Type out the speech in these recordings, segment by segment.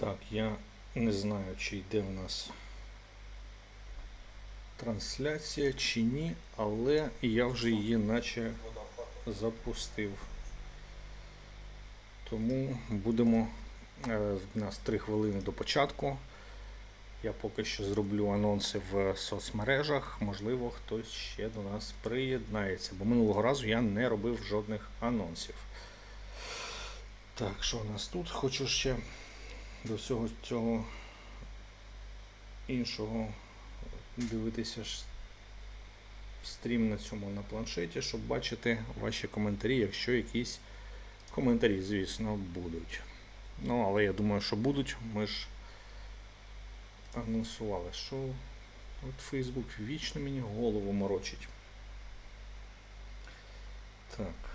Так, я не знаю, чи йде в нас трансляція чи ні, але я вже її наче запустив. Тому будемо. е, В нас 3 хвилини до початку. Я поки що зроблю анонси в соцмережах. Можливо, хтось ще до нас приєднається, бо минулого разу я не робив жодних анонсів. Так, що у нас тут? Хочу ще до всього цього іншого дивитися ж стрім на цьому на планшеті, щоб бачити ваші коментарі, якщо якісь коментарі, звісно, будуть. Ну, але я думаю, що будуть. Ми ж анонсували, що от Facebook вічно мені голову морочить. Так.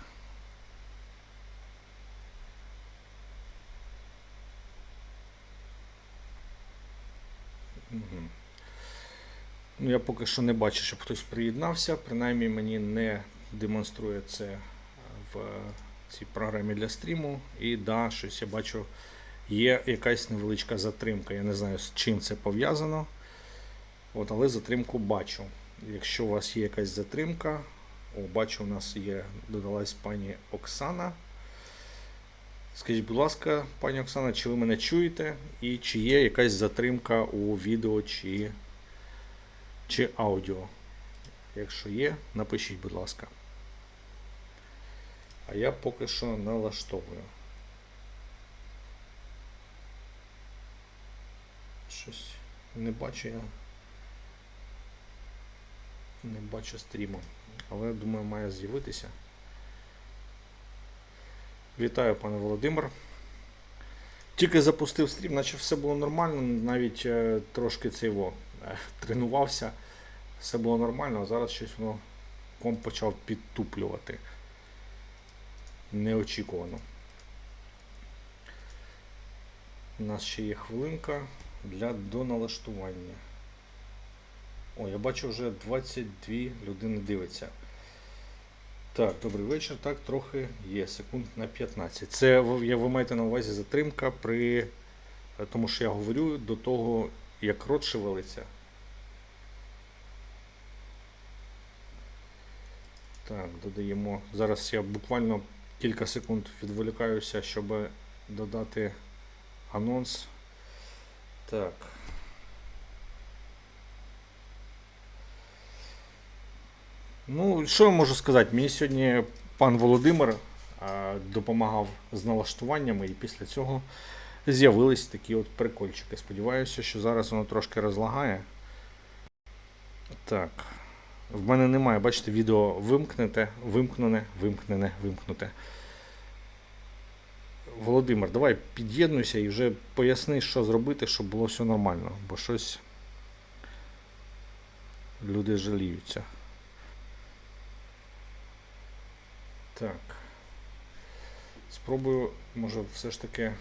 Ну, я поки що не бачу, щоб хтось приєднався. Принаймні мені не демонструє це в цій програмі для стріму. І да, щось я бачу, є якась невеличка затримка. Я не знаю, з чим це пов'язано. От, але затримку бачу. Якщо у вас є якась затримка, о, бачу, у нас є, додалась пані Оксана. Скажіть, будь ласка, пані Оксана, чи ви мене чуєте? І чи є якась затримка у відео чи, чи аудіо? Якщо є, напишіть, будь ласка. А я поки що налаштовую. Щось не бачу я. Не бачу стріму. Але думаю, має з'явитися. Вітаю, пане Володимир. Тільки запустив стрім, наче все було нормально, навіть е, трошки цього е, тренувався. Все було нормально, а зараз щось воно комп почав підтуплювати. Неочікувано. У нас ще є хвилинка для доналаштування. О, я бачу вже 22 людини дивиться. Так, добрий вечір. Так, трохи є, секунд на 15. Це ви, ви маєте на увазі затримка при. Тому що я говорю до того, як рот шевелиться. Так, додаємо. Зараз я буквально кілька секунд відволікаюся, щоб додати анонс. Так. Ну, що я можу сказати? Мені сьогодні пан Володимир допомагав з налаштуваннями, і після цього з'явились такі от прикольчики. Сподіваюся, що зараз воно трошки розлагає. Так. В мене немає, бачите, відео вимкнете, вимкнене, вимкнене, вимкнуте. Володимир, давай під'єднуйся і вже поясни, що зробити, щоб було все нормально, бо щось люди жаліються. Так. Спробую, може, все ж таки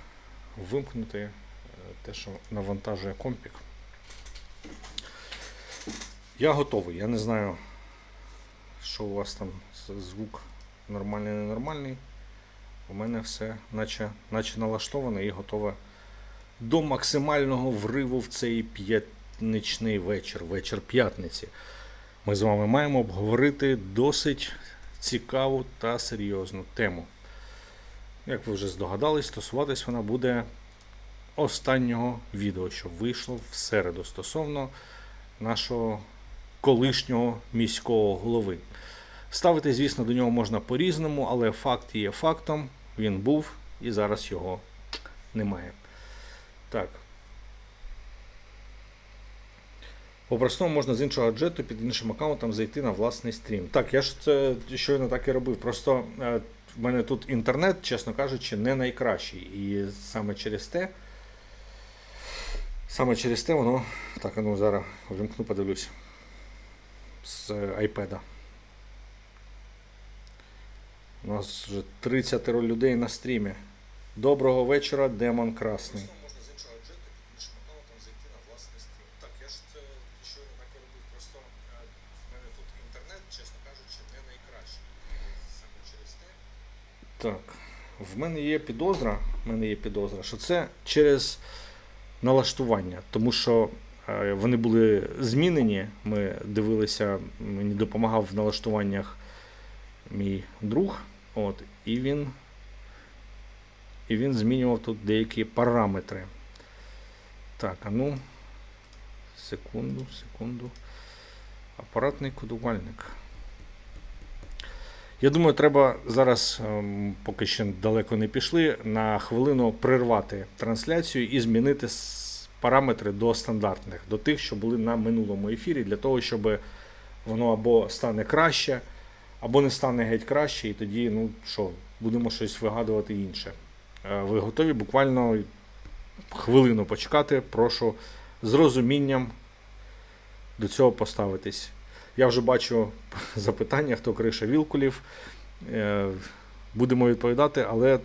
вимкнути е, те, що навантажує компік. Я готовий. Я не знаю, що у вас там звук нормальний, ненормальний. У мене все наче, наче налаштоване і готове до максимального вриву в цей п'ятничний вечір, вечір п'ятниці. Ми з вами маємо обговорити досить цікаву та серйозну тему. Як ви вже здогадались, стосуватись вона буде останнього відео, що вийшло в середу стосовно нашого колишнього міського голови. Ставити, звісно, до нього можна по-різному, але факт є фактом. Він був і зараз його немає. Так. По-простому можна з іншого гаджету під іншим аккаунтом зайти на власний стрім. Так, я ж це щойно так і робив. Просто е, в мене тут інтернет, чесно кажучи, не найкращий. І саме через те. Саме через те воно. Так, ну зараз вимкну, подивлюсь. З iPad. У нас вже 30 людей на стрімі. Доброго вечора, Демон Красний. Так, в мене є підозра, в мене є підозра, що це через налаштування, тому що вони були змінені. Ми дивилися, мені допомагав в налаштуваннях мій друг. От, і він, і він змінював тут деякі параметри. Так, а ну, секунду, секунду. Апаратний кодувальник. Я думаю, треба зараз, ем, поки ще далеко не пішли, на хвилину прервати трансляцію і змінити параметри до стандартних, до тих, що були на минулому ефірі, для того, щоб воно або стане краще, або не стане геть краще, і тоді, ну що, будемо щось вигадувати інше. Е, Ви готові буквально хвилину почекати, прошу з розумінням до цього поставитись. Я вже бачу запитання, хто криша Вілкулів. Е, Будемо відповідати, але